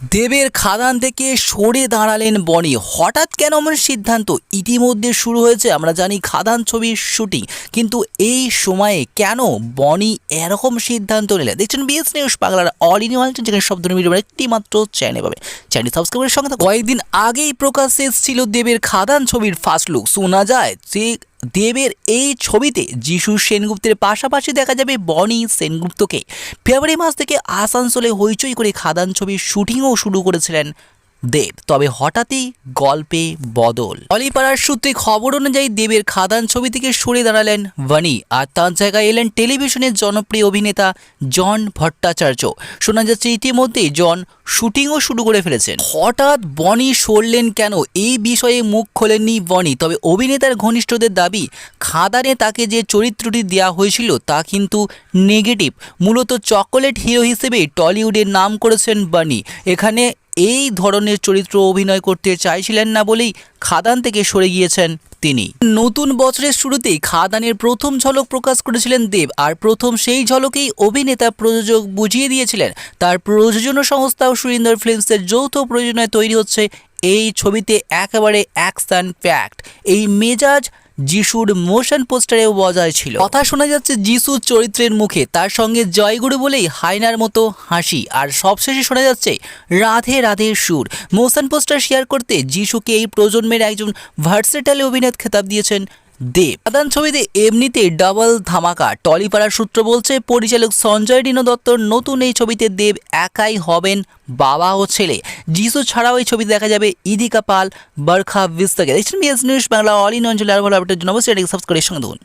দেবের খাদান থেকে সরে দাঁড়ালেন বনি। হঠাৎ কেন এমন সিদ্ধান্ত? ইতিমধ্যে শুরু হয়েছে, আমরা জানি, খাদান ছবির শুটিং। কিন্তু এই সময়ে কেন বনি এরকম সিদ্ধান্ত নিলে দেখছেন বিএস নিউজ বাংলার অল ইন ওয়াল যেখানে সব ধরনের ভিডিও একটি মাত্র চ্যানেল পাবে চ্যানেল সাবস্ক্রাইবের সঙ্গে কয়েকদিন আগেই প্রকাশ্যে এসেছিল দেবের খাদান ছবির ফার্স্ট লুক শোনা যায় যে দেবের এই ছবিতে যিশু সেনগুপ্তের পাশাপাশি দেখা যাবে বনি সেনগুপ্তকে। ফেব্রুয়ারি মাস থেকে আসানসোলে হইচই করে খাদান ছবির শুটিংও শুরু করেছিলেন দেব। তবে হঠাৎই গল্পে বদল। অলিপাড়ার সূত্রে খবর অনুযায়ী দেবের খাদান ছবি থেকে সরে দাঁড়ালেন বানি আর তার জায়গায় এলেন টেলিভিশনের জনপ্রিয় অভিনেতা জন ভট্টাচার্য। শোনা যাচ্ছে ইতিমধ্যেই জন শুটিংও শুরু করে ফেলেছেন। হঠাৎ বনি সরলেন কেন? এই বিষয়ে মুখ খোলেননি বনি। তবে অভিনেতার ঘনিষ্ঠদের দাবি, খাদানে তাকে যে চরিত্রটি দেওয়া হয়েছিল তা কিন্তু নেগেটিভ। মূলত চকোলেট হিরো হিসেবে টলিউডের নাম করেছেন বানি। এখানে এই ধরনের চরিত্র অভিনয় করতে চাইছিলেন না বলেই খাদান থেকে সরে গিয়েছেন তিনি। নতুন বছরের শুরুতেই খাদানের প্রথম ঝলক প্রকাশ করেছিলেন দেব আর প্রথম সেই ঝলকেই অভিনেতা প্রযোজক বুঝিয়ে দিয়েছিলেন। তার প্রযোজনা সংস্থা সুরিন্দর ফিল্মসের যৌথ প্রযোজনায় তৈরি হচ্ছে এই ছবিতে একেবারে অ্যাকশন প্যাক্ট এই মেজাজ যিশুর মোশন পোস্টারেও বজায় ছিল। কথা শোনা যাচ্ছে যিশু চরিত্রের মুখে, তার সঙ্গে জয়গুরু বলেই হায়নার মতো হাসি। আর সবশেষে শোনা যাচ্ছে, রাধে রাধে সুর। মোশন পোস্টার শেয়ার করতে যিশুকে এই প্রজন্মের একজন ভার্সেটালে অভিনেত খেতাব দিয়েছেন দেব। আদান ছবিতে এমনিতে ডাবল ধামাকা। টলিপাড়ার সূত্র বলছে, পরিচালক সঞ্জয় ডিনো দত্তর নতুন এই ছবিতে দেব একাই হবেন বাবা ও ছেলে। যিশু ছাড়াও এই ছবি দেখা যাবে ইদিকা পাল, বরখা বিস্তাকে। দেখছেন BS news Bangla all in অঞ্চলে আরও ভালো আপডেটের জন্য। অবশ্যই এটাকে করে সঙ্গে দেখুন